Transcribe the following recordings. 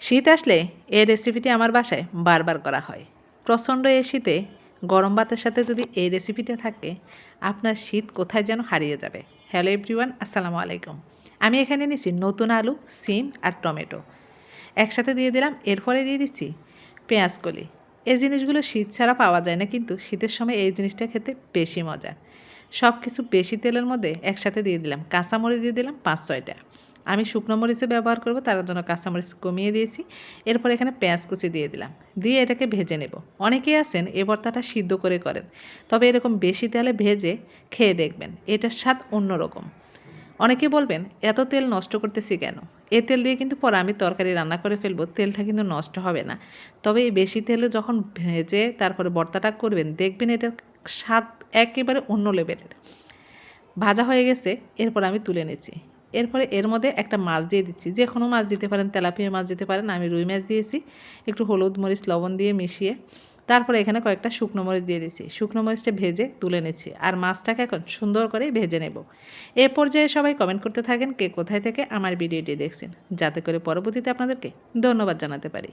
শীত আসলে এই রেসিপিটি আমার বাসায় বারবার করা হয়। প্রচণ্ড এই শীতে, গরম ভাতের সাথে যদি এই রেসিপিটা থাকে, আপনার শীত কোথায় যেন হারিয়ে যাবে। হ্যালো এভরিওয়ান আসসালামু আলাইকুম। আমি এখানে নিছি নতুন আলু, সিম আর টমেটো। একসাথে দিয়ে দিলাম, এরপরে দিয়ে দিচ্ছি পেঁয়াজ কলি। এই জিনিসগুলো শীত ছাড়া পাওয়া যায় না, কিন্তু শীতের সময় এই জিনিসটা খেতে বেশি মজার সব কিছু বেশি তেলের মধ্যে একসাথে দিয়ে দিলাম। কাঁচামরিচ দিয়ে দিলাম পাঁচ ছয়টা আমি শুকনো মরিচে ব্যবহার করব, তার জন্য কাঁচামরিচ কমিয়ে দিয়েছি। এরপর এখানে পেঁয়াজ কুচি দিয়ে দিলাম। দিয়ে এটাকে ভেজে নেব। অনেকেই আছেন এ ভর্তাটা সিদ্ধ করে করেন, তবে এরকম বেশি তেলে ভেজে খেয়ে দেখবেন, এটার স্বাদ অন্যরকম। অনেকে বলবেন, এত তেল নষ্ট করতেছি কেন? এ তেল দিয়ে কিন্তু পরে আমি তরকারি রান্না করে ফেলব, তেলটা কিন্তু নষ্ট হবে না। তবে এই বেশি তেলে যখন ভেজে তারপরে ভর্তাটা করবেন, দেখবেন এটার স্বাদ একেবারে অন্য লেভেলের ভাজা হয়ে গেছে, এরপর আমি তুলে নিচ্ছি। এরপরে এর মধ্যে একটা মাছ দিয়ে দিচ্ছি। যে কোনো মাছ দিতে পারেন তেলাপিয়া মাছ দিতে পারেন, আমি রুই মাছ দিয়েছি, একটু হলুদ মরিচ, লবণ দিয়ে মিশিয়ে। তারপরে এখানে কয়েকটা শুকনো মরিচ দিয়ে দিচ্ছি। শুকনো মরিচটা ভেজে তুলে নিচ্ছি আর মাছটাকে এখন সুন্দর করে ভেজে নেব। এ পর্যায়ে সবাই কমেন্ট করতে থাকেন, কে কোথায় থেকে আমার ভিডিওটি দেখছেন, যাতে করে পরবর্তীতে আপনাদেরকে ধন্যবাদ জানাতে পারি।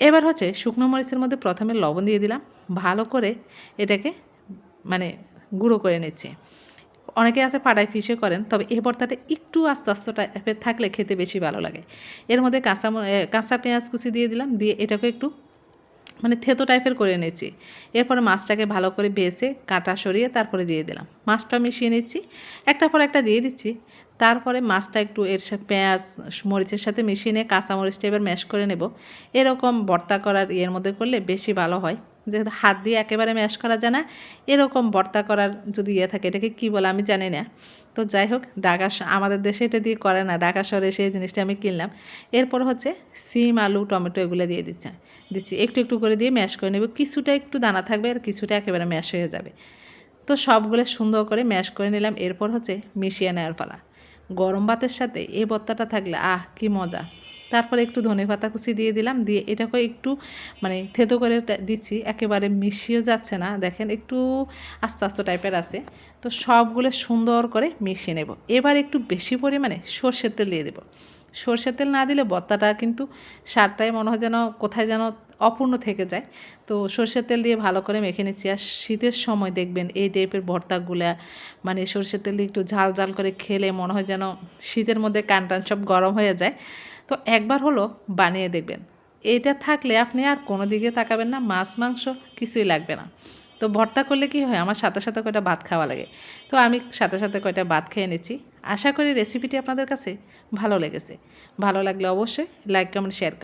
এবার হচ্ছে শুকনো মরিচের মধ্যে প্রথমে লবণ দিয়ে দিলাম, ভালো করে এটাকে মানে গুঁড়ো করে নিচ্ছি। অনেকে আছে পাড়ায় ফিসে করেন, তবে এ ভর্তাটা একটু আস্তে আস্তে টাইপের থাকলে খেতে বেশি ভালো লাগে। এর মধ্যে কাঁচা কাঁচা পেঁয়াজ কুচি দিয়ে দিলাম, দিয়ে এটাকে একটু মানে থেতো টাইপের করে নিচ্ছি এরপরে মাছটাকে ভালো করে বেছে, কাঁটা সরিয়ে তারপরে দিয়ে দিলাম। মাছটা মিশিয়ে নিচ্ছি একটার পর একটা দিয়ে দিচ্ছি। তারপরে মাছটা একটু এর পেঁয়াজ, মরিচের সাথে মিশিয়ে নিয়ে কাঁচা মরিচটা এবার ম্যাশ করে নেব। এরকম ভর্তা করার ইয়ের মধ্যে করলে বেশি ভালো হয়। যেহেতু হাত দিয়ে একেবারে ম্যাশ করা যায় না, এরকম ভর্তা করার যদি ইয়ে থাকে, এটাকে কী বলে আমি জানি না। তো যাই হোক শ- আমাদের দেশে এটা দিয়ে করে না, ঢাকা শহরে সেই জিনিসটা আমি কিনলাম। এরপর হচ্ছে সিম, আলু, টমেটো এগুলো দিয়ে দিচ্ছে দিচ্ছি, একটু একটু করে দিয়ে ম্যাশ করে নেব। কিছুটা একটু দানা থাকবে আর কিছুটা একেবারে ম্যাশ হয়ে যাবে। তো সবগুলো সুন্দর করে ম্যাশ করে নিলাম। এরপর হচ্ছে মিশিয়ে নেওয়ার পালা। গরম ভাতের সাথে এই ভর্তাটা থাকলে, আহ, কি মজা। তারপরে একটু ধনে পাতা কুচি দিয়ে দিলাম, দিয়ে এটাকে একটু মানে থেতো করে দিচ্ছি, একেবারে মিশিয়ে যাচ্ছে না। দেখেন একটু আস্তে আস্তে টাইপের আছে। তো সবগুলো সুন্দর করে মিশিয়ে নেব। এবার একটু বেশি পরিমাণে সর্ষের তেল দিয়ে দেবো। সর্ষের তেল না দিলে ভর্তাটা কিন্তু সারটাই মনে হয় যেন কোথায় যেন অপূর্ণ থেকে যায়। তো সর্ষের তেল দিয়ে ভালো করে মেখে নিচ্ছি। আর শীতের সময় দেখবেন এই টাইপের ভর্তাগুলা মানে সর্ষের তেল দিয়ে একটু ঝাল ঝাল করে খেলে মনে হয় যেন শীতের মধ্যে কান টান সব গরম হয়ে যায়। তো একবার হলো বানিয়ে দেখবেন। এটা থাকলে আপনি আর কোনো দিকে তাকাবেন না, মাছ, মাংস কিছুই লাগবে না। তো ভর্তা করলে কি হয়? আমার সাথে সাথে কয়টা ভাত খাওয়া লাগে। তো আমি সাথে সাথে কয়টা ভাত খেয়ে নিচ্ছি। আশা করি রেসিপিটি আপনাদের কাছে ভালো লেগেছে। ভালো লাগলে অবশ্যই লাইক, কমেন্ট শেয়ার